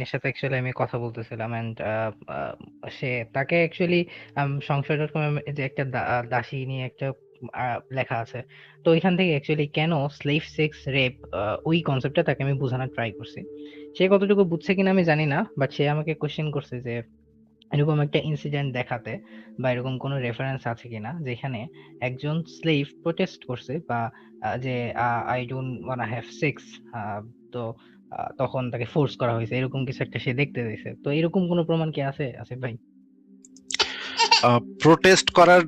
সেনাবাহিনীর সাথে অ্যাকচুয়ালি আমি কথা বলতেছিলাম অ্যান্ড সে তাকে অ্যাকচুয়ালি সংশয় ডট কম যে একটা দাসী নিয়ে একটা লেখা আছে। তো ওইখান থেকে অ্যাকচুয়ালি কেন স্লেভ সেক্স রেপ ওই কনসেপ্টটা তাকে আমি বোঝানোর ট্রাই করছি। সে কতটুকু বুঝছে কিনা আমি জানি না বাট সে আমাকে কোশ্চেন করছে যে, এরকম একটা ইনসিডেন্ট দেখাতে বা এরকম কোনো রেফারেন্স আছে কিনা, যেখানে একজন স্লেভ প্রোটেস্ট করছে বা যে I don't wanna have sex তো তখন তাকে ফোর্স করা হয়েছে। এরকম কিছু একটা সে দেখতে দিয়েছে তো এরকম কোনো প্রমাণ কি আছে আছে ভাই? প্রোটেস্ট করার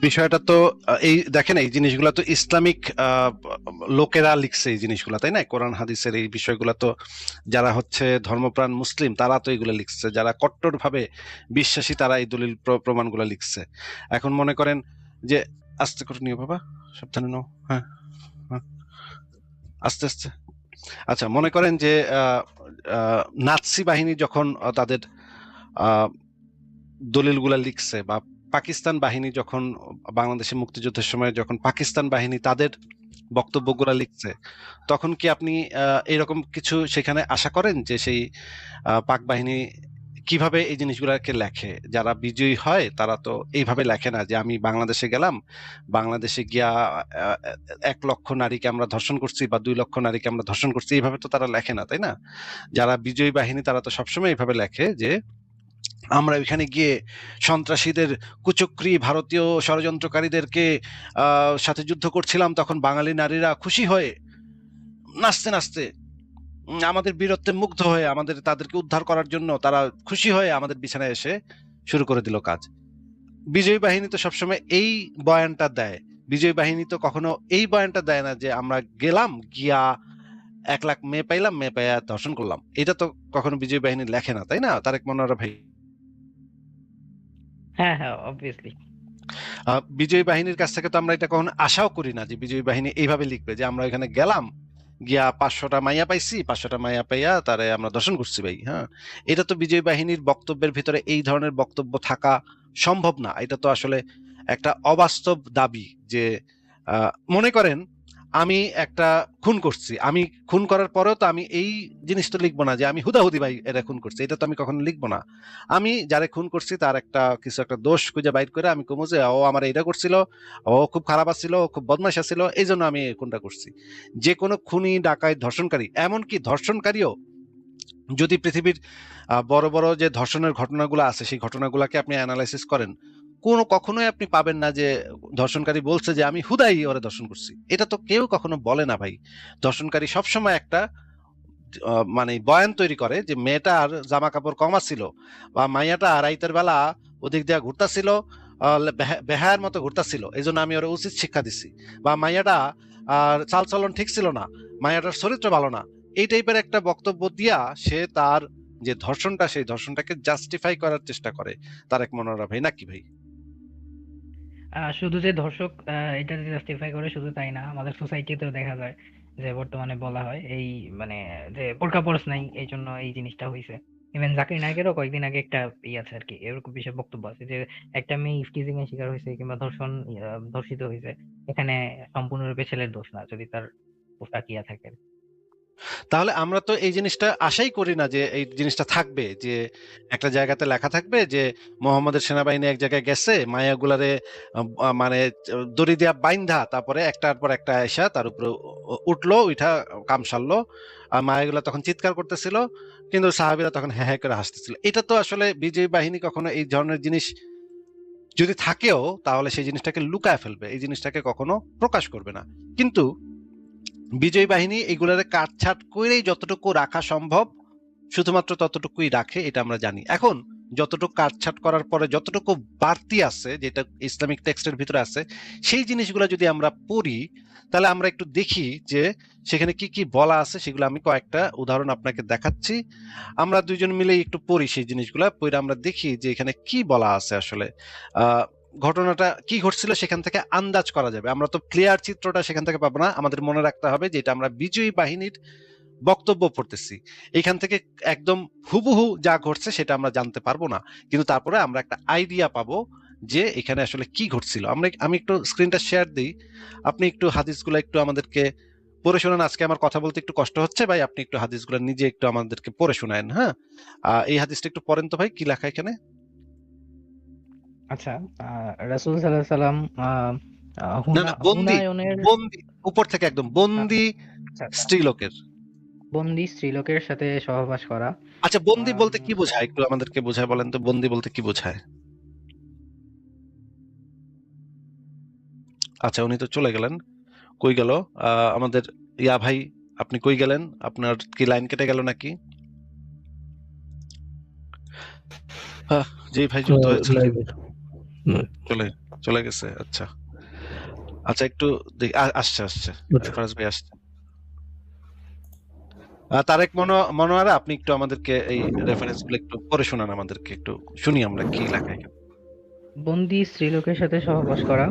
বিষয়টা তো এই দেখেন, এই জিনিসগুলো তো ইসলামিক লোকেরা লিখছে এই জিনিসগুলো, তাই না? কোরআন, হাদিসের এই বিষয়গুলো তো যারা হচ্ছে ধর্মপ্রাণ মুসলিম, তারা তো এগুলো লিখছে। যারা কট্টরভাবে বিশ্বাসী, তারা এই দলিল প্র- প্রমাণগুলো লিখছে। এখন মনে করেন যে, আস্তে করে নিও বাবা, সাবধানে নাও হ্যাঁ হ্যাঁ আস্তে আস্তে। আচ্ছা মনে করেন যে নাৎসি বাহিনী যখন তাদের দলিলগুলা লিখছে বা পাকিস্তান বাহিনী যখন, বাংলাদেশে মুক্তিযুদ্ধের সময় যখন পাকিস্তান বাহিনী তাদের বক্তব্যগুলা লিখছে, তখন কি আপনি এরকম কিছু সেখানে আশা করেন যে সেই পাক বাহিনী কীভাবে এই জিনিসগুলোকে লেখে? যারা বিজয়ী হয়, তারা তো এইভাবে লেখে না যে, আমি বাংলাদেশে গেলাম, বাংলাদেশে গিয়া এক লক্ষ নারীকে আমরা ধর্ষণ করছি বা দুই লক্ষ নারীকে আমরা ধর্ষণ করছি। এইভাবে তো তারা লেখে না, তাই না? যারা বিজয়ী বাহিনী, তারা তো সবসময় এইভাবে লেখে যে, আমরা ওইখানে গিয়ে সন্ত্রাসীদের কুচক্রী ভারতীয় ষড়যন্ত্রকারীদেরকে সাথে যুদ্ধ করছিলাম, তখন বাঙালি নারীরা খুশি হয়ে নাচতে নাচতে আমাদের বীরত্বে মুগ্ধ হয়ে আমাদের তাদেরকে উদ্ধার করার জন্য তারা খুশি হয়ে আমাদের বিছানায় এসে শুরু করে দিল কাজ। বিজয়ী বাহিনী তো সবসময় এই বয়ানটা দেয়। বিজয়ী বাহিনী তো কখনো এই বয়ানটা দেয় না যে আমরা গেলাম গিয়া এক লাখ মেয়ে পাইলাম মেয়ে পাইয়া ধর্ষণ করলাম। এটা তো কখনো বিজয়ী বাহিনী লেখে না তাই না? তারেক মনোয়ারা ভাই। হ্যাঁ হ্যাঁ অবভিয়াসলি বিজয়ী বাহিনীর কাছ থেকে তো আমরা এটা কখনো আশাও করি না যে বিজয়ী বাহিনী এইভাবে লিখবে যে আমরা এখানে গেলাম গিয়া পাঁচশোটা মাইয়া পাইছি, পাঁচশোটা মাইয়া পাইয়া তারে আমরা দর্শন করছি ভাই হ্যাঁ। এটা তো বিজয়ী বাহিনীর বক্তব্যের ভিতরে এই ধরনের বক্তব্য থাকা সম্ভব না। এটা তো আসলে একটা অবাস্তব দাবি যে মনে করেন আমি একটা খুন করছি। আমি খুন করার পরেও তো আমি এই জিনিসটা লিখব না যে আমি হুদাহুদি ভাই এটা খুন করছি। এটা তো আমি কখনো লিখব না। আমি যারে খুন করছি তার একটা কিছু একটা দোষ খুঁজে বাইর করে আমি কমু যে ও আমার এটা করছিল, ও খুব খারাপ আছিল, ও খুব বদমাশ আছিল এই জন্য আমি খুনটা করছি। যে কোনো খুনি ডাকায় ধর্ষণকারী, এমনকি ধর্ষণকারীও যদি পৃথিবীর বড় বড় যে ধর্ষণের ঘটনাগুলো আছে, সেই ঘটনাগুলোকে আপনি অ্যানালাইসিস করেন কোনো কখনোই আপনি পাবেন না যে ধর্ষণকারী বলছে যে আমি হুদাই ওরে ধর্ষণ করছি। এটা তো কেউ কখনো বলে না ভাই। ধর্ষণকারী সবসময় একটা মানে বয়ান তৈরি করে যে মেয়েটার জামা কাপড় কমা বা মাইয়াটা রাইতের বেলা ওদিক দিয়ে ঘুরতাছিল বেহায়ার মতো ঘুরতাছিল। এই জন্য আমি ওরা উচিত শিক্ষা দিছি। বা মাইয়াটা আর চালচলন ঠিক ছিল না মায়াটার চরিত্র ভালো না। এই টাইপের একটা বক্তব্য দিয়া সে তার যে ধর্ষণটা, সেই ধর্ষণটাকে জাস্টিফাই করার চেষ্টা করে। তার এক মনোরা ভাই, নাকি ভাই? শুধু যে ধর্ষক এটা জাস্টিফাই করে শুধু তাই না, আমাদের সোসাইটিতেও দেখা যায় যে বর্তমানে বলা হয় এই মানে যে বোরকা পরশ নাই, এই জন্য এই জিনিসটা হয়েছে ইভেন জাকির নায়কেরও কয়েকদিন আগে একটা ই আছে আর কি, এরকম বিষয়ে বক্তব্য আছে যে একটা মেয়ে ইফটিজিং এর শিকার হয়েছে কিংবা ধর্ষণ ধর্ষিত হয়েছে, এখানে সম্পূর্ণরূপে ছেলের দোষ না, যদি তার পোশাক ইয়া থাকে। তাহলে আমরা তো এই জিনিসটা আশাই করি না যে এই জিনিসটা থাকবে, যে একটা জায়গাতে লেখা থাকবে যে মোহাম্মদের সেনাবাহিনী এক জায়গায় গেছে, মায়াগুলারে মানে দড়ি দিয়া বাইন্ধা, তারপরে একটার পর একটা এসা তার উপরে উঠল উঠা কাম সারলো। আর মায়াগুলা তখন চিৎকার করতেছিল, কিন্তু সাহাবিরা তখন হ্যাঁ হ্যাঁ করে হাসতেছিল। এটা তো আসলে বিজয়ী বাহিনী কখনো এই ধরনের জিনিস যদি থাকেও, তাহলে সেই জিনিসটাকে লুকায় ফেলবে, এই জিনিসটাকে কখনো প্রকাশ করবে না। কিন্তু বিজয়ী বাহিনী এগুলারে কাটছাট করেই যতটুকু রাখা সম্ভব, শুধুমাত্র ততটুকুই রাখে, এটা আমরা জানি। এখন, যতটুকু কাটছাট করার পরে যতটুকু বাড়তি আছে, যেটা ইসলামিক টেক্সটের ভিতরে আছে, সেই জিনিসগুলো যদি আমরা পড়ি, তাহলে আমরা একটু দেখি যে সেখানে কি কি বলা আছে, সেগুলো আমি কয়েকটা উদাহরণ আপনাকে দেখাচ্ছি। আমরা দুইজন মিলে একটু পড়ি সেই জিনিসগুলো, পড়ে আমরা দেখি যে এখানে কি বলা আছে আসলে। আহ ঘটনাটা কি ঘটছিল সেখান থেকে আন্দাজ করা যাবে। আমরা তো ক্লিয়ার চিত্রটা সেখান থেকে পাবো না। আমাদের মনে রাখতে হবে যে এটা আমরা বিজয়ী বাহিনীর বক্তব্য পড়তেছি। এখান থেকে একদম হুবহু যা ঘটছে সেটা আমরা জানতে পারব না। কিন্তু তারপরে আমরা একটা আইডিয়া পাবো যে এখানে আসলে কি ঘটছিল। আমরা আমি একটু স্ক্রিনটা শেয়ার দিই। আপনি একটু হাদিসগুলো একটু আমাদেরকে পড়ে শোনান। আজকে আমার কথা বলতে একটু কষ্ট হচ্ছে ভাই। আপনি একটু হাদিসগুলো নিজে একটু আমাদেরকে পড়ে শোনায়েন হ্যাঁ? এই হাদিসটা একটু পড়েন তো ভাই। কি লেখা এখানে? আচ্ছা রাসূল সাল্লাল্লাহু আলাইহি সাল্লাম বন্দি উপর থেকে একদম বন্দি আচ্ছা, আচ্ছা, স্ত্রীলোকের। বন্দি স্ত্রীলোকের সাথে সহবাস করা। আচ্ছা বন্দি বলতে কি বোঝায়? একটু আমাদেরকে বোঝায় বলেন তো বন্দি বলতে কি বোঝায়? আচ্ছা উনি তো চলে গেলেন। কই গেল? আহ, আমাদের ইয়া ভাই আপনি কই গেলেন? আপনার কি লাইন কেটে গেল নাকি? জি ভাই যুক্ত হয়েছিল। চলে চলে গেছে আচ্ছা। আচ্ছা একটু আসছে আসছে। আচ্ছা। ফরাজ ভাই আসছে। তারেক মনো মনোয়ারা আপনি একটু আমাদেরকে এই রেফারেন্সগুলো একটু পড়ে শোনান আমাদেরকে একটু শুনি আমরা কি লেখা এখানে। বন্দি স্ত্রীলোকের সাথে সহবাস করা।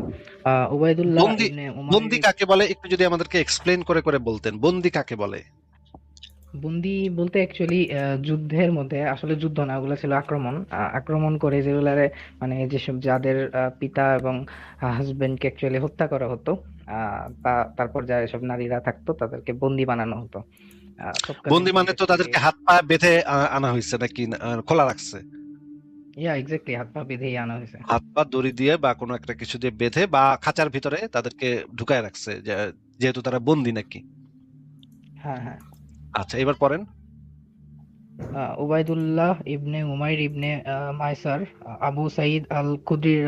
বন্দি- বন্দি কাকে বলে? একটু যদি আমাদেরকে এক্সপ্লেন করে করে বলতেন। বন্দি কাকে বলে? বন্দি বলতে অ্যাকচুয়ালি যুদ্ধের মধ্যে আসলে যুদ্ধ না ওগুলো ছিল আক্রমণ। আক্রমণ করে যেগুলারে মানে যেসব যাদের পিতা এবং হাজবেন্ডকে অ্যাকচুয়ালি হত্যা করা হতো তারপর যা এসব নারীরা থাকতো তাদেরকে বন্দি বানানো হতো। বন্দি মানে তো তাদেরকে হাত পা বেঁধে আনা হয়েছে নাকি খোলা রাখছে? ইয়া এক্স্যাক্টলি হাত পা বেঁধেই আনা হয়েছে। হাত পা দড়ি দিয়ে বা কোনো একটা কিছু দিয়ে বেঁধে বা খাঁচার ভিতরে তাদেরকে ঢুকায় রাখছে যেহেতু তারা বন্দি নাকি? হ্যাঁ হ্যাঁ। আচ্ছা এবার পড়েন। Ubaidullah ibn Umair ibn Maisar Abu Saeed al খুদরির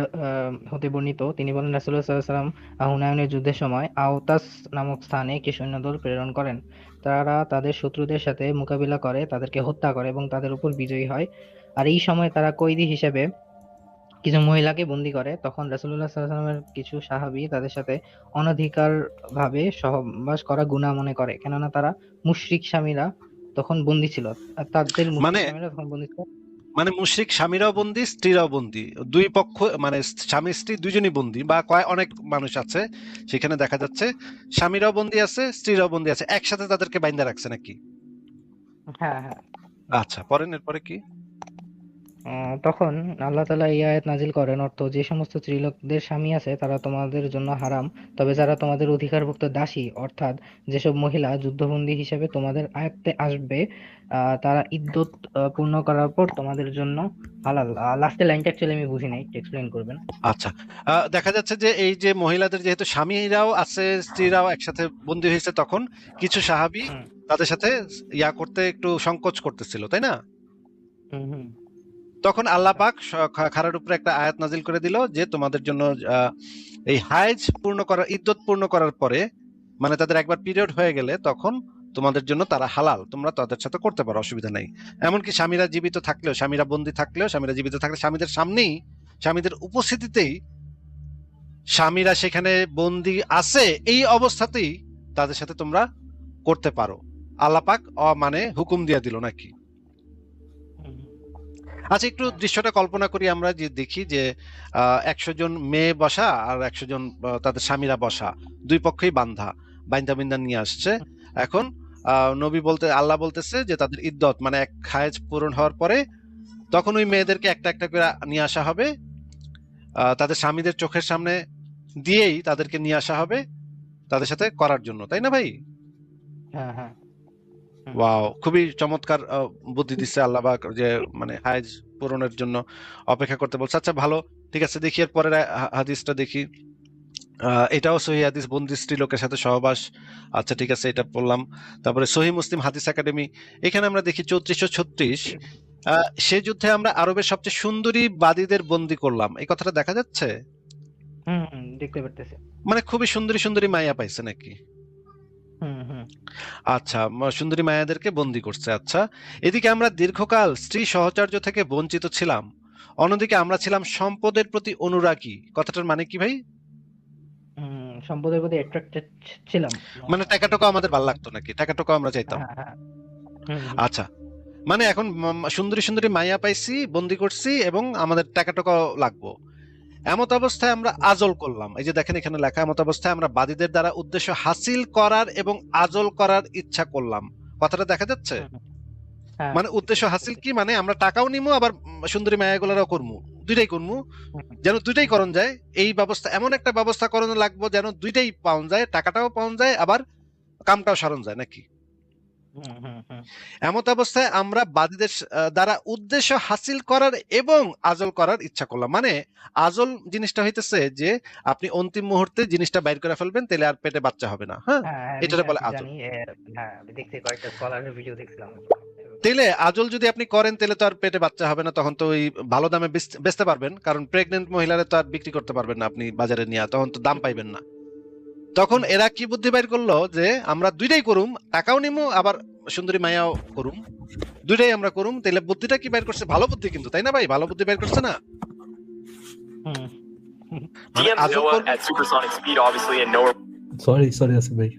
হতে বর্ণিত। তিনি বলেন, রাসূলুল্লাহ সাল্লাল্লাহু আলাইহি ওয়াসাল্লাম হুনায়নের যুদ্ধের সময় আওতাস নামক স্থানে একটি সৈন্যদল প্রেরণ করেন। তারা তাদের শত্রুদের সাথে মোকাবিলা করে, তাদেরকে হত্যা করে এবং তাদের উপর বিজয়ী হয়। আর এই সময় তারা কৈদি হিসেবে কিছু মহিলাকে বন্দী করে তখন রাসূলুল্লাহ সাল্লাল্লাহু আলাইহি কিছু সাহাবী তাদের সাথে অনধিকার ভাবে সহবাস করা গুনাহ মনে করে। কেননা তারা মুশরিক স্বামীরা তখন বন্দী ছিল। তাদের মানে- মানে মুশরিক স্বামীরাও বন্দি স্ত্রীরাও বন্দি। দুই পক্ষ মানে স্বামী স্ত্রী দুজনই বন্দি বা কয় অনেক মানুষ আছে সেখানে দেখা যাচ্ছে। স্বামীরাও বন্দি আছে স্ত্রীরাও বন্দি আছে। একসাথে তাদেরকে বাইন্দা রাখছে নাকি? হ্যাঁ হ্যাঁ। আচ্ছা পরেন এরপরে কি? তখন আল্লাহ তাআলা এই আয়াত নাজিল করেন অর্থ যে সমস্ত স্ত্রীলোকদের স্বামী আছে তারা তোমাদের জন্য হারাম। তবে যারা তোমাদের অধিকারভুক্ত দাসী অর্থাৎ যেসব মহিলা যুদ্ধবন্দী হিসেবে তোমাদের আয়ত্তে আসবে তারা ইদ্যত পূর্ণ করার পর তোমাদের জন্য হালাল। লাস্টের লাইনটা অ্যাকচুয়ালি আমি বুঝি নাই এক্সপ্লেন করবেন। আচ্ছা। দেখা যাচ্ছে যে এই যে মহিলাদের যেহেতু স্বামীরাও আছে স্ত্রীরাও একসাথে বন্দী হয়েছে তখন কিছু সাহাবী তাদের সাথে ইয়া করতে একটু সংকোচ করতেছিল তাই না? হুম হুম। তখন আল্লাহ পাক খারার উপরে একটা আয়াত নাজিল করে দিল যে তোমাদের জন্য এই হাইজ পূর্ণ করার ইদ্যত পূর্ণ করার পরে মানে তাদের একবার পিরিয়ড হয়ে গেলে তখন তোমাদের জন্য তারা হালাল, তোমরা তাদের সাথে করতে পারো, অসুবিধা নেই এমনকি স্বামীরা জীবিত থাকলেও, স্বামীরা বন্দী থাকলেও, স্বামীরা জীবিত থাকলে স্বামীদের সামনেই, স্বামীদের উপস্থিতিতেই স্বামীরা সেখানে বন্দী আছে, এই অবস্থাতেই তাদের সাথে তোমরা করতে পারো আল্লাহ পাক অ মানে হুকুম দিয়ে দিল নাকি। আচ্ছা একটু দৃশ্যটা কল্পনা করি আমরা যে দেখি যে একশো জন মেয়ে বসা আর একশো জন তাদের স্বামীরা বসা। দুই পক্ষই বান্ধা বাইন্দা বিন্দা নিয়ে আসছে। এখন নবী বলতে, আল্লাহ বলতেছে যে তাদের ইদ্যত মানে এক খায়েজ পূরণ হওয়ার পরে তখন ওই মেয়েদেরকে একটা একটা করে নিয়ে আসা হবে। তাদের স্বামীদের চোখের সামনে দিয়েই তাদেরকে নিয়ে আসা হবে, তাদের সাথে করার জন্য। তাই না ভাই? হ্যাঁ হ্যাঁ। ওয়াও খুবই চমৎকার বুদ্ধি দিচ্ছে আল্লাহ পাক যে মানে হাইজ পূরণের জন্য অপেক্ষা করতে বলছে। আচ্ছা ভালো ঠিক আছে দেখি এর পরের হাদিসটা দেখি। এটাও সহি হাদিস বন্দি স্ত্রী লোকের সাথে সহবাস। আচ্ছা ঠিক আছে এটা পড়লাম। তারপরে সহি মুসলিম হাদিস একাডেমি এখানে আমরা দেখি চৌত্রিশশো ছত্রিশ। সে যুদ্ধে আমরা আরবের সবচেয়ে সুন্দরী বাদীদের বন্দি করলাম। এই কথাটা দেখা যাচ্ছে? দেখতে পারতেছি। মানে খুবই সুন্দরী সুন্দরী মাইয়া পাইছে নাকি? হুম হুম। আচ্ছা সুন্দরী মায়াদেরকে বন্দি করছে। আচ্ছা এদিকে আমরা দীর্ঘকাল স্ত্রী সহচর্য থেকে বঞ্চিত ছিলাম। অন্যদিকে আমরা ছিলাম সম্পদের প্রতি অনুরাগী। কথাটার মানে কি ভাই? সম্পদের প্রতি অ্যাট্রাক্টেড ছিলাম। মানে টাকা টাকা আমাদের ভালো লাগতো নাকি? টাকা টাকা আমরা চাইতাম। হ্যাঁ হ্যাঁ। আচ্ছা মানে এখন সুন্দরী সুন্দরী মায়া পাইছি বন্দি করছি এবং আমাদের টাকা টাকা লাগবো। এমত অবস্থায় আমরা আজল করলাম। এই যে দেখেন এখানে লেখা এমত অবস্থায় আমরা বাদীদের দ্বারা উদ্দেশ্য হাসিল করার এবং আজল করার ইচ্ছা করলাম। কথাটা দেখা যাচ্ছে? হ্যাঁ, মানে উদ্দেশ্য হাসিল কি? মানে আমরা টাকাও নিমু আবার সুন্দরী মায়াগুলারও করমু। দুইটাই করমু। যেন দুইটাই করণ যায় এই ব্যবস্থা এমন একটা ব্যবস্থা করণ লাগবো যেন দুইটাই পাওয়া যায় টাকাটাও পাওয়া যায় আবার কামটাও সারণ যায় নাকি? এমত অবস্থায় আমরা বাদীদের দ্বারা উদ্দেশ্য হাসিল করার এবং আজল করার ইচ্ছা করলাম। মানে আজল জিনিসটা হইতেছে যে আপনি অন্তিম মুহূর্তে জিনিসটা বাইর করে ফেলবেন তাহলে আর পেটে বাচ্চা হবে না হ্যাঁ? হ্যাঁ এটারে বলে আজল। হ্যাঁ দেখছি কয়েকটা স্কলারের ভিডিও দেখছিলাম। তাইলে আজল যদি আপনি করেন তাহলে তো আর পেটে বাচ্চা হবে না তখন তো ওই ভালো দামে বেচতে পারবেন। কারণ প্রেগনেন্ট মহিলারা তো আর বিক্রি করতে পারবেন না আপনি বাজারে নিয়ে তখন তো দাম পাইবেন না। তখন এরা কি বুদ্ধি বাইর করল যে আমরা দুইটাই করুম টাকাও নিমু আবার সুন্দরী মায়াও করুম। দুইটাই আমরা করুম তাহলে বুদ্ধিটা কি বাইর করছে? ভালো বুদ্ধি কিন্তু তাই না ভাই? ভালো বুদ্ধি বাইর করছে না? মানে সরি সরি আসিফ ভাই।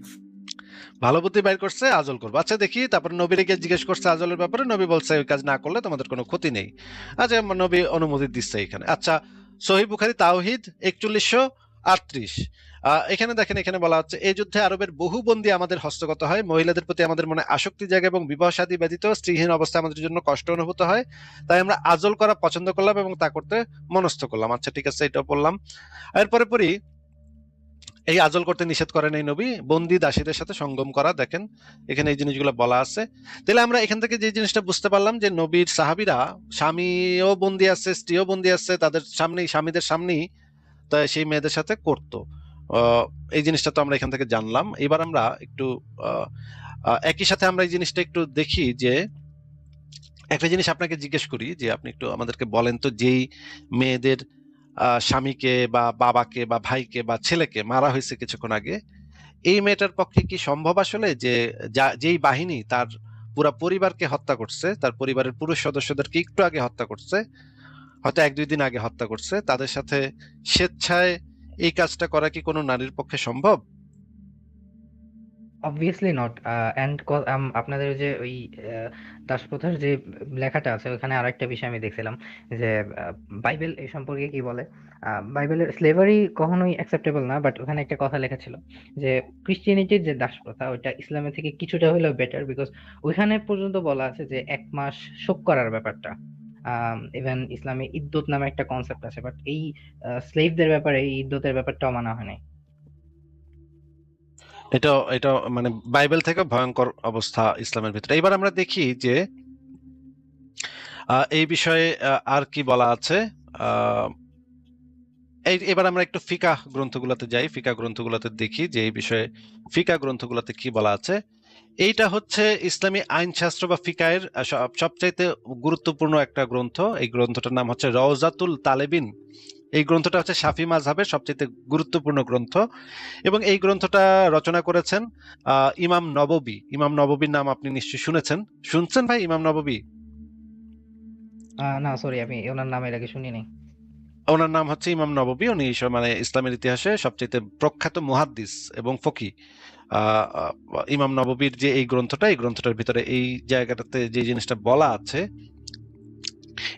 ভালো বুদ্ধি বাইর করছে আজল করব। আচ্ছা দেখি তারপর নবীরে গিয়ে জিজ্ঞেস করছে আজলের ব্যাপারে নবী বলছে ওই কাজ না করলে তোমাদের কোনো ক্ষতি নেই। আচ্ছা নবী অনুমতি দিচ্ছে এখানে। আচ্ছা সহি বুখারি তাওহিদ একচল্লিশশো আটত্রিশ। এখানে দেখেন, এখানে বলা হচ্ছে, এই যুদ্ধে আরবের বহু বন্দী আমাদের হস্তগত হয়। মহিলাদের প্রতি আমাদের মনে আসক্তি জায়গা এবং বিবাহ সাদী ব্যতীত স্ত্রীহীন অবস্থা আমাদের জন্য কষ্ট অনুভূত হয়। তাই আমরা আজল করা পছন্দ করলাম এবং তা করতে মনস্থ করলাম। আচ্ছা ঠিক আছে, এটাও বললাম। এরপরে পরি এই আজল করতে নিষেধ করেন এই নবী, বন্দি দাসীদের সাথে সঙ্গম করা, দেখেন, এখানে এই জিনিসগুলো বলা আছে। তাহলে আমরা এখান থেকে যে জিনিসটা বুঝতে পারলাম যে নবীর সাহাবীরা স্বামীও বন্দি আছে, স্ত্রীও বন্দি আছে, তাদের সামনেই, স্বামীদের সামনেই তা সেই মেয়েদের সাথে করত। এই জিনিসটা তো আমরা এখান থেকে জানলাম। এবার আমরা একটু একই সাথে আমরা এই জিনিসটা একটু দেখি যে, একটা জিনিস আপনাকে জিজ্ঞেস করি যে, আপনি একটু আমাদেরকে বলেন তো যেই মেয়েদের স্বামীকে বা বাবাকে বা ভাইকে বা ছেলেকে মারা হয়েছে কিছুক্ষণ আগে, এই মেয়েটার পক্ষে কি সম্ভব আসলে যা- যেই বাহিনী তার পুরা পরিবারকে হত্যা করছে, তার পরিবারের পুরুষ সদস্যদেরকে একটু আগে হত্যা করছে, হয়তো এক দুই দিন আগে হত্যা করছে, তাদের সাথে স্বেচ্ছায় এই কাজটা করা কি কোনো নারীর পক্ষে সম্ভব? অবভিয়াসলি নট অ্যান্ড আপনাদের যে ওই আহ, দাসপ্রথার যে লেখাটা আছে ওখানে আরেকটা বিষয় আমি দেখছিলাম যে বাইবেল এই সম্পর্কে কি বলে? আহ, বাইবেলের স্লেভারি কখনোই অ্যাকসেপ্টেবল না বাট ওখানে একটা কথা লেখা ছিল যে ক্রিশ্চিয়ানিটির যে দাসপ্রথা ওইটা ইসলামের থেকে কিছুটা হলেও বেটার বিকজ ওইখানে পর্যন্ত বলা আছে যে এক মাস শোক করার ব্যাপারটা। ইভেন ইসলামে ইদ্যত নামে একটা কনসেপ্ট আছে বাট এই স্লেভদের ব্যাপারে, এই ইদ্যতের ব্যাপারটাও মানা হয় নাই। এটা এটা মানে বাইবেল থেকে ভয়ঙ্কর অবস্থা ইসলামের ভিতরে। এবার আমরা দেখি যে এই বিষয়ে আর কি বলা আছে? এবার আমরা একটু ফিকা গ্রন্থগুলোতে যাই, ফিকা গ্রন্থগুলোতে দেখি যে এই বিষয়ে, ফিকা গ্রন্থগুলোতে কি বলা আছে? এইটা হচ্ছে ইসলামী আইনশাস্ত্র বা ফিকায়ের সবচাইতে গুরুত্বপূর্ণ একটা গ্রন্থ। এই গ্রন্থটার নাম হচ্ছে রওজাতুল তালেবিন। এই গ্রন্থটা হচ্ছে শাফি মাযহাবের সবচেয়ে গুরুত্বপূর্ণ গ্রন্থ। এবং এই গ্রন্থটা রচনা করেছেন ইমাম নববী। ইমাম নববীর নাম আপনি নিশ্চয়ই শুনেছেন। শুনছেন ভাই ইমাম নববী? না সরি আমি ওনার নাম এর আগে শুনিনি ওনার নাম হচ্ছে ইমাম নববী। উনি মানে ইসলামের ইতিহাসে সবচেয়ে প্রখ্যাত মুহাদ্দিস এবং ফকি। ইমাম নববীর যে এই গ্রন্থটা, এই গ্রন্থটার ভিতরে এই জায়গাটাতে যে জিনিসটা বলা আছে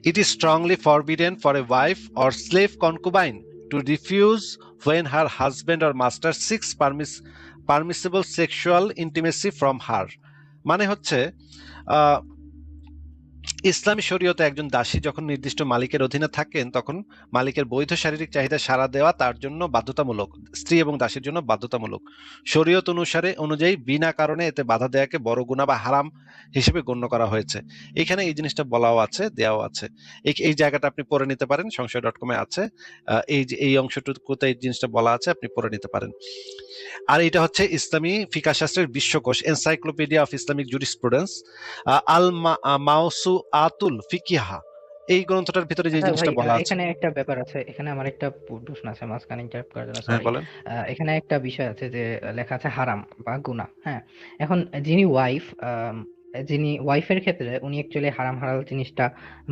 it is strongly forbidden for a wife or slave concubine to refuse when her husband or master seeks permiss permissible sexual intimacy from her. মানে হচ্ছে ইসলামী শরীয়তে একজন দাসী যখন নির্দিষ্ট মালিকের অধীনে থাকেন, তখন মালিকের বৈধ শারীরিক চাহিদা সাড়া দেওয়া তার জন্য বাধ্যতামূলক, স্ত্রী এবং দাসীর জন্য বাধ্যতামূলক। শরীয়ত অনুসারে, অনুযায়ী বিনা কারণে এতে বাধা দেওয়াকে বড় গুণা বা হারাম হিসেবে গণ্য করা হয়েছে। এখানে এই জিনিসটা বলাও আছে, দেওয়াও আছে। এই জায়গাটা আপনি পড়ে নিতে পারেন সংশয় ডট কমে আছে এই যে, এই অংশটুকুতে এই জিনিসটা বলা আছে, আপনি পড়ে নিতে পারেন। আর এটা হচ্ছে ইসলামী ফিকা শাস্ত্রের বিশ্বকোষ এনসাইক্লোপিডিয়া অফ ইসলামিক জুরিসপ্রুডেন্স আল মাউসু আতুল ফিকিহা। এই গ্রন্থটার ভিতরে যে আচ্ছা জিনিসটা বলা আছে। এখানে একটা ব্যাপার আছে এখানে আমার একটা প্রশ্ন আছে মাঝখানে ইন্টারাপ্ট করার জন্য হ্যাঁ বলেন। এখানে একটা বিষয় আছে যে লেখা আছে হারাম বা গুনাহ হ্যাঁ। এখন যিনি ওয়াইফ যিনি ওয়াইফের ক্ষেত্রে উনি অ্যাকচুয়ালি হারাম হালাল জিনিসটা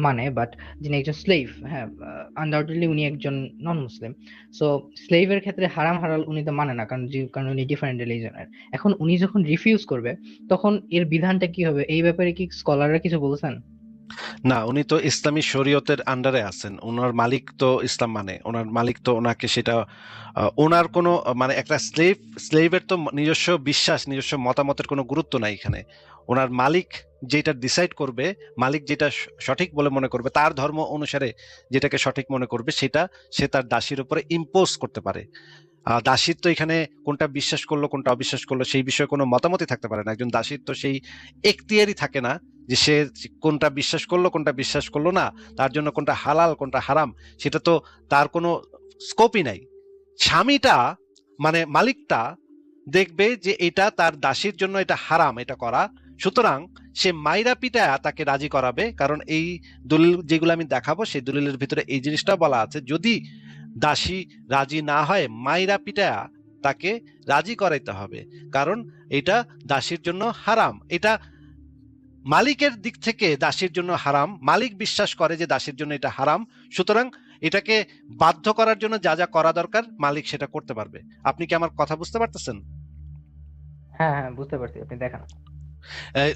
মানে বাট যিনি একজন স্লেভ হ্যাঁ আনডাউটেডলি উনি একজন নন মুসলিম সো স্লেভের ক্ষেত্রে হারাম হালাল উনি তো মানে না কারণ কারণ উনি ডিফারেন্ট রিলিজনের এখন উনি যখন রিফিউজ করবে তখন এর বিধানটা কি হবে? এই ব্যাপারে কি স্কলাররা কিছু বলছেন? না, উনি তো ইসলামী শরীয়তের আন্ডারে আছেন। ওনার মালিক তো ইসলাম মানে। ওনার মালিক তো ওনাকে সেটা ওনার কোনো মানে একটা স্লেভ স্লেভের তো নিজস্ব বিশ্বাস, নিজস্ব মতামতের কোনো গুরুত্ব নাই এখানে। ওনার মালিক যেটা ডিসাইড করবে, মালিক যেটা সঠিক বলে মনে করবে, তার ধর্ম অনুসারে যেটাকে সঠিক মনে করবে, সেটা সে তার দাসীর উপরে ইম্পোজ করতে পারে। দাসীর তো এখানে কোনটা বিশ্বাস করল, কোনটা অবিশ্বাস করল, সেই বিষয়ে কোনো মতামতই থাকতে পারে না। একজন দাসীর তো সেই এখতিয়ারই থাকে না যে সে কোনটা বিশ্বাস করল, কোনটা বিশ্বাস করল না, তার জন্য কোনটা হালাল, কোনটা হারাম, সেটা তো তার কোনো স্কোপই নাই। স্বামীটা মানে মালিকটা দেখবে যে এটা তার দাসীর জন্য এটা হারাম, এটা করা সুতরাং সে মাইরা পিটায়া তাকে রাজি করাবে, কারণ এই দলিল যেগুলো আমি দেখাবো, সেই দলিলের ভিতরে এই জিনিসটা বলা আছে, যদি দাসী রাজি না হয়, মাইরা পিটায়া তাকে রাজি করাইতে হবে। কারণ এটা দাসীর জন্য হারাম। এটা মালিকের দিক থেকে দাসীর জন্য হারাম। মালিক বিশ্বাস করে যে দাসীর জন্য এটা হারাম। সুতরাং এটাকে বাধ্য করার জন্য যা যা করা দরকার, মালিক সেটা করতে পারবে। আপনি কি আমার কথা বুঝতে পারতেছেন? হ্যাঁ হ্যাঁ বুঝতে পারছি। আপনি দেখান।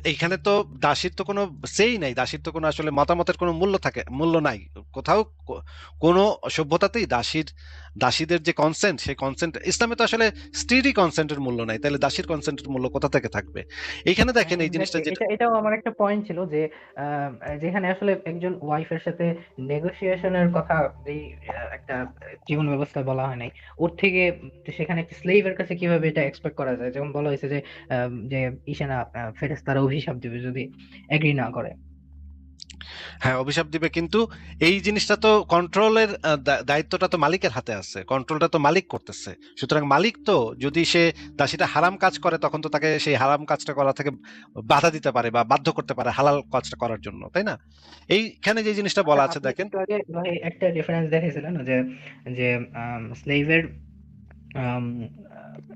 এইখানে তো দাসীর তো কোনো সেই নাই দাসীর তো কোনো আসলে মতামতের কোনো মূল্য থাকে মূল্য নাই। কোথাও কোনো সভ্যতাতেই দাসীর দাসীদের যে কনসেন্ট সেই কনসেন্ট ইসলামে তো আসলে স্ত্রীরই কনসেন্টের মূল্য নাই তাহলে দাসীর কনসেন্টের মূল্য কোথা থেকে থাকবে? এইখানে দেখেন এই জিনিসটা যেটা এটাও আমার একটা পয়েন্ট ছিল যে আহ, যেখানে আসলে একজন ওয়াইফের সাথে নেগোসিয়েশনের কথা যেই একটা জীবন ব্যবস্থা বলা হয় নাই। ওর থেকে সেখানে একটা স্লেভের কাছে কীভাবে এটা এক্সপেক্ট করা যায়? যেমন বলা হয়েছে যে যে ইসেনা ফেরেশতারা অভিশাপ দিবে যদি এগ্রি না করে। হ্যাঁ অভিশাপ দিবে কিন্তু এই জিনিসটা তো কন্ট্রোলের দায়িত্বটা তো মালিকের হাতে আছে কন্ট্রোলটা তো মালিক করতেছে। সুতরাং মালিক তো যদি সে দাসীটা হারাম কাজ করে তখন তো তাকে সেই হারাম কাজটা করা থেকে বাধা দিতে পারে বা বাধ্য করতে পারে হালাল কাজটা করার জন্য তাই না? এইখানে যে জিনিসটা বলা আছে আপনি দেখেন। ভাই একটা রেফারেন্স দেখাইছিলেন যে যে স্লেভের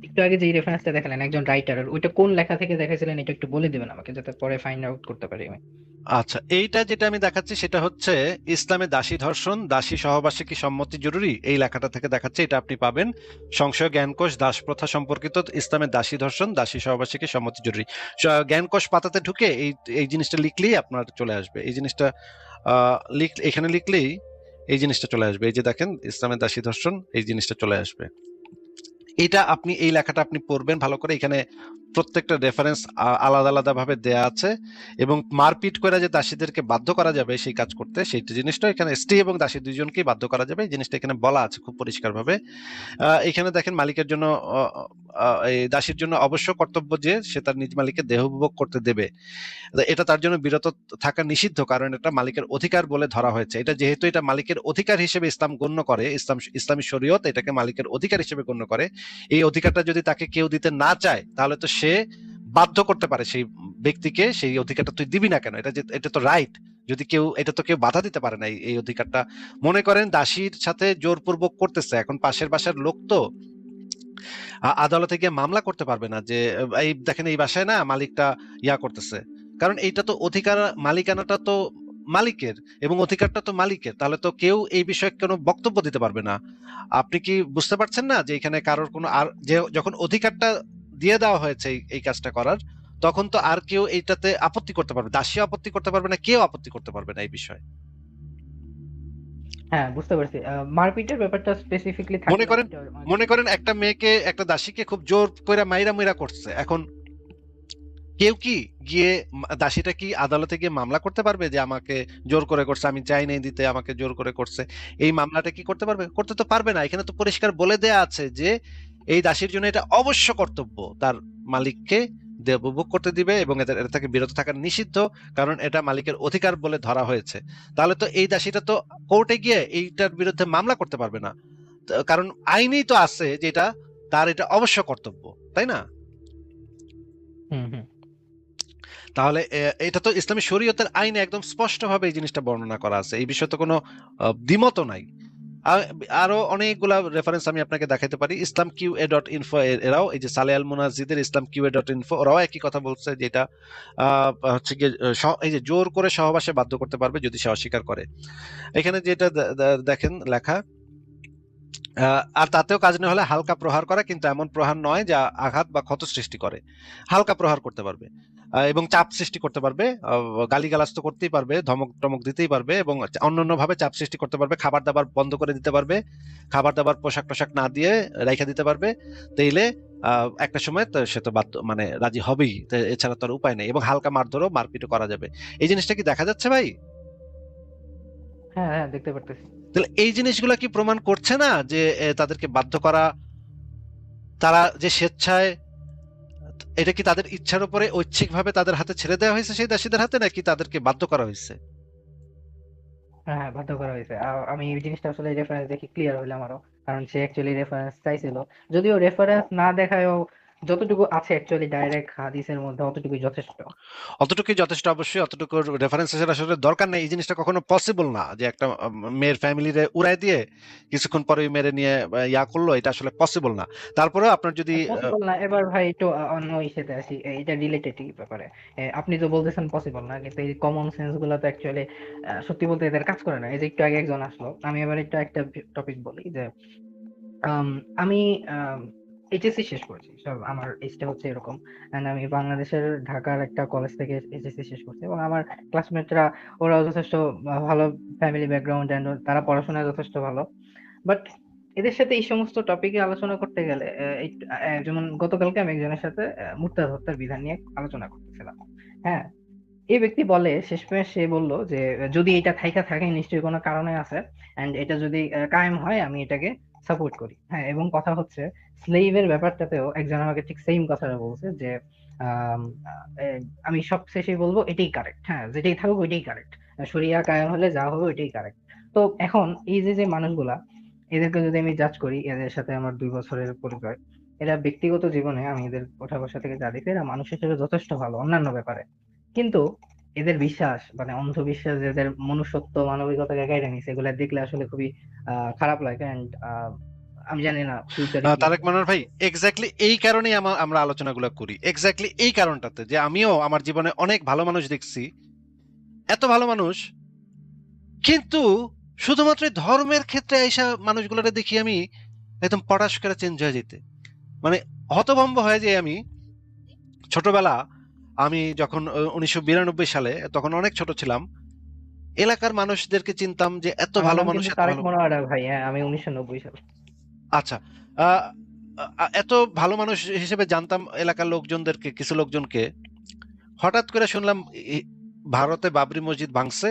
একটু আগে যে রেফারেন্সটা দেখালেন, একজন রাইটারের ওইটা কোন লেখা থেকে দেখাইছিলেন এটা একটু বলে দিবেন আমাকে, যাতে পরে ফাইন্ড আউট করতে পারি আমি। আচ্ছা এইটা যেটা আমি দেখাচ্ছি সেটা হচ্ছে ইসলামে দাসী ধর্ষণ, দাসী সহবাসে কি সম্মতি জরুরি? এই লেখাটা থেকে দেখাচ্ছে, এটা আপনি পাবেন। সংশয়, জ্ঞানকোষ দাস প্রথা সম্পর্কিত ইসলামের দাসী ধর্ষণ, দাসী সহবাসে কি সম্মতি জরুরি? জ্ঞানকোষ পাতাতে ঢুকে এই এই জিনিসটা লিখলেই আপনার চলে আসবে। এই জিনিসটা লিখ, এখানে লিখলেই এই জিনিসটা চলে আসবে। এই যে দেখেন ইসলামের দাসী ধর্ষণ, এই জিনিসটা চলে আসবে। এটা আপনি, এই লেখাটা আপনি পড়বেন ভালো করে। এখানে প্রত্যেকটা রেফারেন্স আলাদা আলাদা ভাবে দেয়া আছে এবং মারপিট করে যে দাসীদেরকে বাধ্য করা যাবে সেই কাজ করতে সেই জিনিসটা এখানে স্ত্রী এবং দাসী দুজনকেই বাধ্য করা যাবে। এই জিনিসটা এখানে বলা আছে খুব পরিষ্কারভাবে। এখানে দেখেন মালিকের জন্য দাসীর জন্য অবশ্য কর্তব্য যে সে তার নিজ মালিককে দেহ উপভোগ করতে দেবে। এটা তার জন্য বিরত থাকা নিষিদ্ধ, কারণ এটা মালিকের অধিকার বলে ধরা হয়েছে। এটা যেহেতু এটা মালিকের অধিকার হিসেবে ইসলাম গণ্য করে, ইসলাম, ইসলামী শরীয়ত এটাকে মালিকের অধিকার হিসেবে গণ্য করে। এই অধিকারটা যদি তাকে কেউ দিতে না চায়, তাহলে তো সে বাধ্য করতে পারে সেই ব্যক্তিকে, সেই অধিকারটা তুই দিবি না কেন? এটা যে, এটা তো রাইট যদি কেউ, এটা তো কেউ বাধা দিতে পারে না এই- অধিকারটা। মনে করেন দাসীর সাথে জোরপূর্বক করতেছে, এখন পাশের বাসার লোক তো আদালতে গিয়ে মামলা করতে পারবে না যে, এই দেখেন এই বাসায় না মালিকটা ইয়া করতেছে। কারণ এইটা তো অধিকার, মালিকানাটা তো মালিকের এবং অধিকারটা তো মালিকের। তাহলে তো কেউ এই বিষয়ে কোনো বক্তব্য দিতে পারবে না। আপনি কি বুঝতে পারছেন না যে এখানে কারোর কোনো আর, যে যখন অধিকারটা দিয়ে দেওয়া হয়েছে এই- কাজটা করার, তখন তো আর কেউ এইটাতে আপত্তি করতে পারবে দাসী আপত্তি করতে পারবে না, কেউ আপত্তি করতে পারবে না এই বিষয়ে। হ্যাঁ বুঝতে পারছি। মারপিটের ব্যাপারটা স্পেসিফিকলি মনে করেন- মনে করেন একটা মেয়েকে একটা দাসীকে খুব জোর করে মাইরা মাইরা করছে। এখন কেউ কি গিয়ে দাসীটা কি আদালতে গিয়ে মামলা করতে পারবে যে আমাকে জোর করে করছে আমি চাই নাই দিতে আমাকে জোর করে করছে? এই মামলাটা কি করতে পারবে? করতে তো পারবে না। এখানে তো পরিষ্কার বলে দেয়া আছে যে এই দাসীর জন্য এটা অবশ্য কর্তব্য। তার মালিককে উপভোগ করতে দিবে এবং এটা এটা থেকে বিরত থাকা নিষিদ্ধ কারণ এটা মালিকের অধিকার বলে ধরা হয়েছে। তাহলে তো এই দাসীটা তো কোর্টে গিয়ে এইটার বিরুদ্ধে মামলা করতে পারবে না। কারণ আইনেই তো আছে যেটা তার এটা অবশ্য কর্তব্য তাই না? হুম হুম। তাহলে এটা তো ইসলামী শরীয়তের আইনে একদম স্পষ্টভাবে এই জিনিসটা বর্ণনা করা আছে। এই বিষয়ে তো কোনো দ্বিমত নাই। আরও অনেকগুলা রেফারেন্স আমি আপনাকে দেখাতে পারি। Islam Q A dot info এরাও, এই যে সালে আল মুনাজিদের Islam Q A dot info ওরাও একই কথা বলছে যেটা হচ্ছে গিয়ে এই যে জোর করে সহবাসে বাধ্য করতে পারবে যদি সে অস্বীকার করে। এখানে যেটা দেখেন লেখা আর তাতেও কাজ না হলে হালকা প্রহার করা, কিন্তু এমন প্রহার নয় যা আঘাত বা ক্ষত সৃষ্টি করে। হালকা প্রহার করতে পারবে। এবং চাপ সৃষ্টি করতে পারবে গালি গালাজ তো করতেই পারবে ধমক টমক দিতেই পারবে এবং অন্যান্য ভাবে চাপ সৃষ্টি করতে পারবে খাবার দাবার বন্ধ করে দিতে পারবে খাবার দাবার পোশাক টোশাক না দিয়ে রাইখা দিতে পারবে তাইলে একটা সময় তো সে তো বাধ্য মানে রাজি হবেই এছাড়া তো আর উপায় নেই এবং হালকা মারধরও মারপিটও করা যাবে। এই জিনিসটা কি দেখা যাচ্ছে ভাই? হ্যাঁ হ্যাঁ দেখতে পারতেছি। তাহলে এই জিনিসগুলো কি প্রমাণ করছে না যে তাদেরকে বাধ্য করা তারা যে স্বেচ্ছায় এটা কি তাদের ইচ্ছার উপরে ঐচ্ছিকভাবে তাদের হাতে ছেড়ে দেওয়া হয়েছে সেই দাসীদের হাতে, নাকি তাদেরকে বাধ্য করা হয়েছে? হ্যাঁ বাধ্য করা হয়েছে। আমি এই জিনিসটা আসলে রেফারেন্স দেখে ক্লিয়ার হইলাম আরও। কারণ সে অ্যাকচুয়ালি রেফারেন্স চাইছিল। যদিও রেফারেন্স না দেখায়ও যতটুকু আছে অ্যাকচুয়ালি ডাইরেক্ট হাদিসের মধ্যে অতটুকুই যথেষ্ট। অতটুকুই যথেষ্ট অবশ্যই অতটুকু রেফারেন্সের আসলে দরকার নেই। এই জিনিসটা কখনো পসিবল না যে একটা মেয়ের ফ্যামিলিরে উড়াই দিয়ে কিছুক্ষণ পরে ওই মেরে নিয়ে ইয়া করল এটা আসলে পসিবল না। তারপরে আপনার যদি না। এবার ভাই একটু অন্য ইস্যুতে আসি। এটা রিলেটেড ব্যাপারে। আপনি তো বলতেছেন পসিবল না কিন্তু এই কমন সেন্সগুলো তো অ্যাকচুয়ালি সত্যি বলতে এদের কাজ করে না। এই যে একটু আগে একজন আসলো আমি এবার একটা একটা টপিক বলি যে আমি এইচএসসি শেষ করেছি। সব আমার এজটা হচ্ছে এরকম। এন্ড আমি বাংলাদেশের ঢাকার একটা কলেজ থেকে এইচএসসি শেষ করছি। এবং আমার ক্লাসমেটরা ওরাও যথেষ্ট ভালো ফ্যামিলি ব্যাকগ্রাউন্ড এন্ড তারা পড়াশোনায় যথেষ্ট ভালো। বাট এদের সাথে এই সমস্ত টপিকে আলোচনা করতে গেলে যেমন গতকালকে আমি একজনের সাথে আহ, মুরতাদ হত্যার বিধান নিয়ে আলোচনা করতেছিলাম। হ্যাঁ এই ব্যক্তি বলে শেষমেশ সে বলল যে যদি এটা থাইকা থাকে নিশ্চয়ই কোনো কারণে আছে। এন্ড এটা যদি কায়েম হয় আমি এটাকে সাপোর্ট করি। হ্যাঁ এবং কথা হচ্ছে স্লেভের ব্যাপারটাতেও একজন আমাকে ঠিক সেম কথাটা বলছে যে, আমি সব শেষে বলব এটাই কারেক্ট হ্যাঁ যেটাই থাকুক ওইটাই কারেক্ট শরিয়া, কায়েম হলে যা হবে ওইটাই কারেক্ট তো এখন এই যে যে মানুষগুলা, এদেরকে যদি আমি জাজ করি, এদের সাথে আমার দুই বছরের পরিচয়, এরা ব্যক্তিগত জীবনে আমি এদের ওঠা বসা থেকে যা দেখি, এরা মানুষ হিসেবে যথেষ্ট ভালো, অন্যান্য ব্যাপারে। কিন্তু এদের বিশ্বাস মানে অন্ধবিশ্বাস এদের মনুষ্যত্ব মানবিকতাকে গাইডে নিছে এগুলা দেখলে আসলে খুবই খারাপ লাগে অ্যান্ড আমি জানি না তারেক মানার ভাই এক্স্যাক্টলি এই কারণেই আমা- আমরা আলোচনাগুলো করি। এক্স্যাক্টলি এই কারণটাতে যে আমিও আমার জীবনে অনেক ভালো মানুষ দেখছি এত ভালো মানুষ কিন্তু শুধুমাত্র ধর্মের ক্ষেত্রে এইসা মানুষগুলোরে দেখি আমি একদম পটাশ করে চেঞ্জ হয়ে যেতে। মানে হতভম্ব হয়ে যাই আমি ছোটবেলা আমি যখন উনিশশো বিরানব্বই সালে তখন অনেক ছোট ছিলাম এলাকার মানুষদেরকে চিনতাম যে এত ভালো মানুষ ভাই হ্যাঁ আমি উনিশশো সাল। আচ্ছা এত ভালো মানুষ হিসেবে জানতাম এলাকার লোকজনদেরকে কিছু লোকজনকে। হঠাৎ করে শুনলাম ভারতে বাবরি মসজিদ ভাঙছে।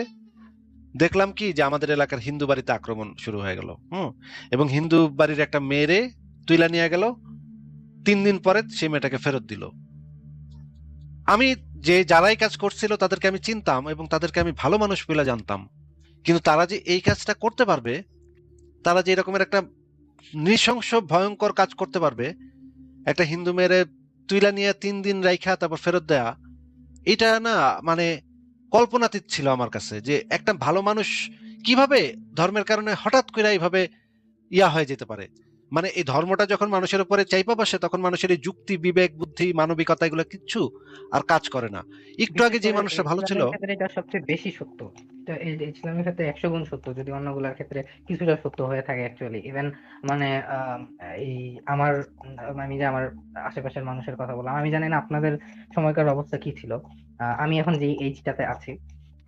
দেখলাম কি যে আমাদের এলাকার হিন্দু বাড়িতে আক্রমণ শুরু হয়ে গেল হুম? এবং হিন্দু বাড়ির একটা মেয়েরে তুইলা নিয়ে গেল। তিন দিন পরে সেই মেয়েটাকে ফেরত দিল। আমি যে যারাই কাজ করছিল তাদেরকে আমি চিনতাম এবং তাদেরকে আমি ভালো মানুষ বলে জানতাম। কিন্তু তারা যে এই কাজটা করতে পারবে, তারা যে এরকমের একটা নৃশংস, ভয়ঙ্কর কাজ করতে পারবে, একটা হিন্দু মেয়েরে তুইলা নিয়ে তিন দিন রাইখা, তারপর ফেরত দেয়া, এটা না মানে কল্পনাতীত ছিল আমার কাছে যে একটা ভালো মানুষ কীভাবে ধর্মের কারণে হঠাৎ করে এইভাবে ইয়া হয়ে যেতে পারে। মানে এই ধর্মটা যখন মানুষের উপরে চাইপা বসে তখন মানুষের এই যুক্তি বিবেক বুদ্ধি মানবিকতা এগুলো কিচ্ছু আর কাজ করে না। একটু আগে যে মানুষটা ভালো ছিল এটা সবচেয়ে বেশি সত্য। ইসলামের ক্ষেত্রে একশো গুণ সত্য যদি অন্যগুলোর ক্ষেত্রে কিছুটা সত্য হয়ে থাকে অ্যাকচুয়ালি ইভেন মানে এই আমার আমি যে আমার আশেপাশের মানুষের কথা বললাম আমি জানি না আপনাদের সময়কার অবস্থা কি ছিল। আমি এখন যে এইজটাতে আছি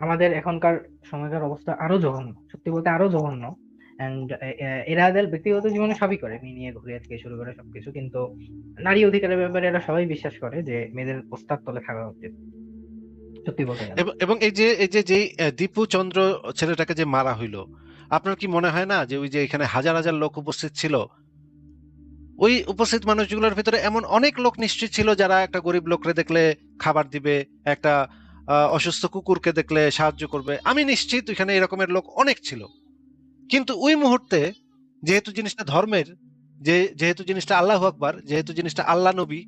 আমাদের এখনকার সময়কার অবস্থা আরও জঘন্য। সত্যি বলতে আরও জঘন্য। এন্ড এরা এদের ব্যক্তিগত জীবনে সবই করে। মেয়ে নিয়ে ঘুরে থেকে শুরু করে সবকিছু। কিন্তু নারী অধিকারের ব্যাপারে এরা সবাই বিশ্বাস করে যে মেয়েদের প্রস্তাব তলে থাকা উচিত। এবং এই যে এই যে যে দীপু চন্দ্র ছেলেটাকে যে মারা হইল, আপনার কি মনে হয় না যে ওই যে এখানে হাজার হাজার লোক উপস্থিত ছিল? ওই উপস্থিত মানুষগুলোর ভিতরে এমন অনেক লোক নিশ্চিত ছিল যারা একটা গরিব লোকরে দেখলে খাবার দিবে, একটা অসুস্থ কুকুরকে দেখলে সাহায্য করবে। আমি নিশ্চিত ওইখানে এরকমের লোক অনেক ছিল। কিন্তু ওই মুহূর্তে যেহেতু জিনিসটা ধর্মের, যে, যেহেতু জিনিসটা আল্লাহ আকবার, যেহেতু জিনিসটা আল্লাহ নবী,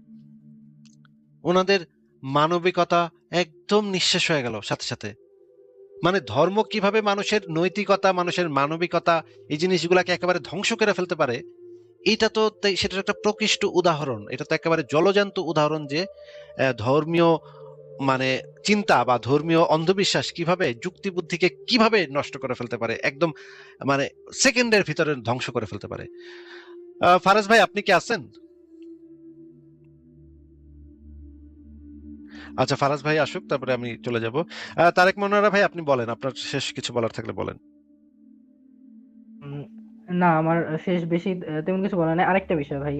ওনাদের মানবিকতা একদম নিঃশেষ হয়ে গেল সাথে সাথে। মানে ধর্ম কীভাবে মানুষের নৈতিকতা, মানুষের মানবিকতা এই জিনিসগুলাকে একেবারে ধ্বংস করে ফেলতে পারে এটা তো সেটার একটা প্রকৃষ্ট উদাহরণ। এটা তো একেবারে জলজান্ত উদাহরণ যে ধর্মীয় মানে চিন্তা বা ধর্মীয় অন্ধবিশ্বাস কীভাবে যুক্তি বুদ্ধিকে কীভাবে নষ্ট করে ফেলতে পারে, একদম মানে সেকেন্ডের ভিতরে ধ্বংস করে ফেলতে পারে। ফারাজ ভাই, আপনি কি আছেন? আচ্ছা ফারাজ ভাই আসুক, তারপরে আমি চলে যাব। তারেক মনোয়ারা ভাই, আপনি বলেন, আপনার শেষ কিছু বলার থাকলে বলেন। না, আমার শেষ বেশি তেমন কিছু বলার নেই। আরেকটা বিষয় ভাই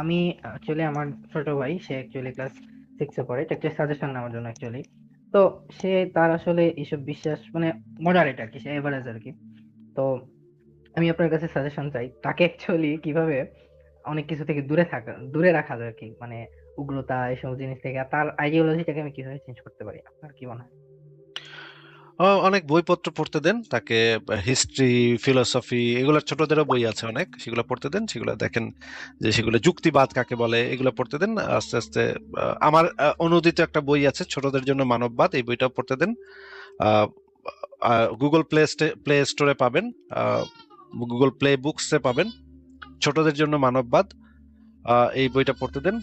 আমি অ্যাকচুয়ালি আমার ছোট ভাই, সে অ্যাকচুয়ালি ক্লাস সিক্সে পড়ে এটা একটা সাজেশন নেওয়ার জন্য অ্যাকচুয়ালি তো সে তার আসলে এইসব বিশ্বাস মানে মডারেট আর কি সে এভারেজ আর কি তো আমি আপনার কাছে সাজেশন চাই, তাকে অ্যাকচুয়ালি কীভাবে অনেক কিছু থেকে দূরে থাকা, দূরে রাখা যায় আর কি মানে উগ্রতা এইসব জিনিস থেকে তার আইডিওলজিটাকে আমি কীভাবে চেঞ্জ করতে পারি? আপনার কি মনে হয়? অনেক বইপত্র পড়তে দেন। তাকে হিস্ট্রি ফিলোসফি এগুলোর ছোটদেরও বই আছে অনেক। সেগুলো পড়তে দেন, সেগুলো দেখেন যে সেগুলো যুক্তিবাদ কাকে বলে, এগুলো পড়তে দেন। আস্তে আস্তে আমার অনুদিত একটা বই আছে, ছোটদের জন্য মানববাদ, এই বইটাও পড়তে দেন। গুগল প্লে প্লে স্টোরে পাবেন গুগল প্লে বুকসে পাবেন। ছোটদের জন্য মানববাদ এই বইটা পড়তে দেন।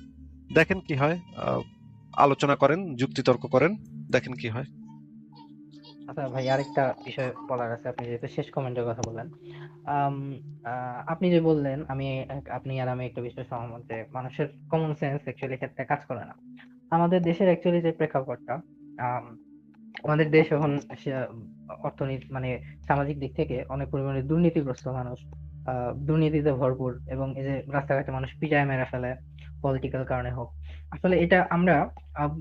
দেখেন কি হয় আলোচনা করেন যুক্তিতর্ক করেন, দেখেন কি হয়। আচ্ছা ভাই আরেকটা বিষয় বলার আছে আপনি যেহেতু শেষ কমেন্টের কথা বললেন। আপনি যে বললেন আমি আপনি আর আমি একটা বিষয় সহমত যে মানুষের কমন সেন্স অ্যাকচুয়ালি ক্ষেত্রে কাজ করে না। আমাদের দেশের অ্যাকচুয়ালি যে প্রেক্ষাপটটা আম, আমাদের দেশ এখন অর্থনীতি মানে সামাজিক দিক থেকে অনেক পরিমাণে দুর্নীতিগ্রস্ত মানুষ দুর্নীতিতে ভরপুর এবং এই যে রাস্তাঘাটে মানুষ পিটায় মেরে ফেলে পলিটিক্যাল কারণে হোক। আসলে এটা আমরা আম,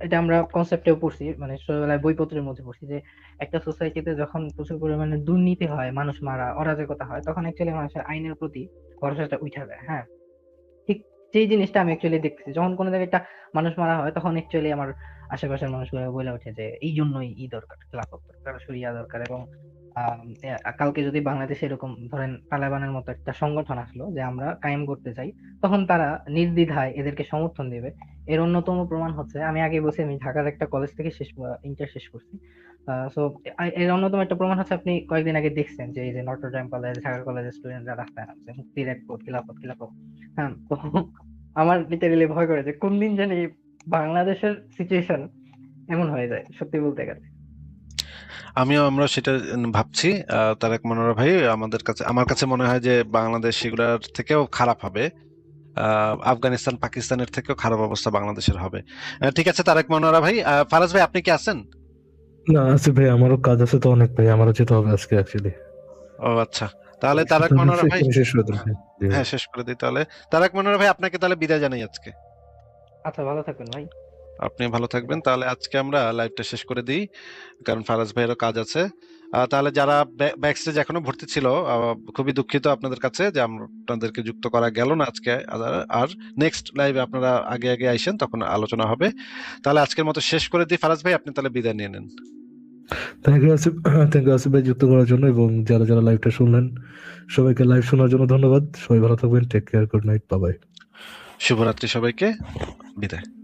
এটা আমরা কনসেপ্টেও পড়ছি মানে ছোটবেলায় বইপত্রের মধ্যে পড়ছি যে একটা সোসাইটিতে যখন প্রচুর পরিমাণে দুর্নীতি হয়, মানুষ মারা, অরাজকতা হয়, তখন অ্যাকচুয়ালি মানুষের আইনের প্রতি ভরসাটা উঠা যায় হ্যাঁ? ঠিক সেই জিনিসটা আমি অ্যাকচুয়ালি দেখতেছি, যখন কোনো জায়গায় একটা মানুষ মারা হয়, তখন অ্যাকচুয়ালি আমার আশেপাশের মানুষগুলো বলে ওঠে যে এই জন্যই ই দরকার খেলাফত দরকার শরিয়া দরকার এবং কালকে যদি বাংলাদেশে এরকম ধরেন তালেবানের মতো একটা সংগঠন আসলো যে আমরা কায়েম করতে চাই, তখন তারা নির্দ্বিধায় এদেরকে সমর্থন দেবে। এর অন্যতম প্রমাণ হচ্ছে, আমি আগে বলছি, আমি ঢাকার একটা কলেজ থেকে শেষ ইন্টার শেষ করছি। সো এর অন্যতম একটা প্রমাণ হচ্ছে, আপনি কয়েকদিন আগে দেখছেন যে এই যে নটরডেম কলেজ ঢাকা কলেজের স্টুডেন্টরা রাস্তায় নামছে মুক্তির এক কোট, খিলাফত খিলাফত। হ্যাঁ তো আমার লিটারেলি ভয় করে যে কোন দিন জানি বাংলাদেশের সিচুয়েশন এমন হয়ে যায়, সত্যি বলতে গেলে। আমিও আমরা সেটা ভাবছি। আহ, তারেক মনোয়ার ভাই আমাদের কাছে আমার কাছে মনে হয় যে বাংলাদেশ সেগুলোর থেকেও খারাপ হবে। আফগানিস্তান পাকিস্তানের থেকেও খারাপ অবস্থা বাংলাদেশের হবে। ঠিক আছে তারেক মনোয়ারা ভাই ফারাজ ভাই আপনি কি আছেন? না আছে ভাই আমারও কাজ আছে তো অনেক ভাই আমারও যেতে হবে আজকে অ্যাকচুয়ালি ও আচ্ছা। তাহলে তারেক ভাই শেষ করে দেন ভাই। হ্যাঁ শেষ করে দিই তাহলে। তারেক মনোয়ার ভাই আপনাকে তাহলে বিদায় জানাই আজকে। আচ্ছা ভালো থাকবেন ভাই। আপনি ভালো থাকবেন। তাহলে আজকে আমরা লাইভটা শেষ করে দিই কারণ ফারাজ ভাইয়েরও কাজ আছে। তাহলে যারা ব্যাক স্টেজ এখনও ভর্তি ছিল খুবই দুঃখিত আপনাদের কাছে যে আপনাদেরকে যুক্ত করা গেল না আজকে। আর- আর নেক্সট লাইভে আপনারা আগে আগে আইসেন তখন আলোচনা হবে। তাহলে আজকের মতো শেষ করে দিই। ফারাজ ভাই আপনি তাহলে বিদায় নিয়ে নেন। Thank you Asif thank you Asif ভাই যুক্ত করার জন্য এবং যারা যারা লাইভটা শুনলেন সবাইকে লাইভ শোনার জন্য ধন্যবাদ। সবাই ভালো থাকবেন টেক কেয়ার গুড নাইট বাবাই শুভরাত্রি সবাইকে বিদায়।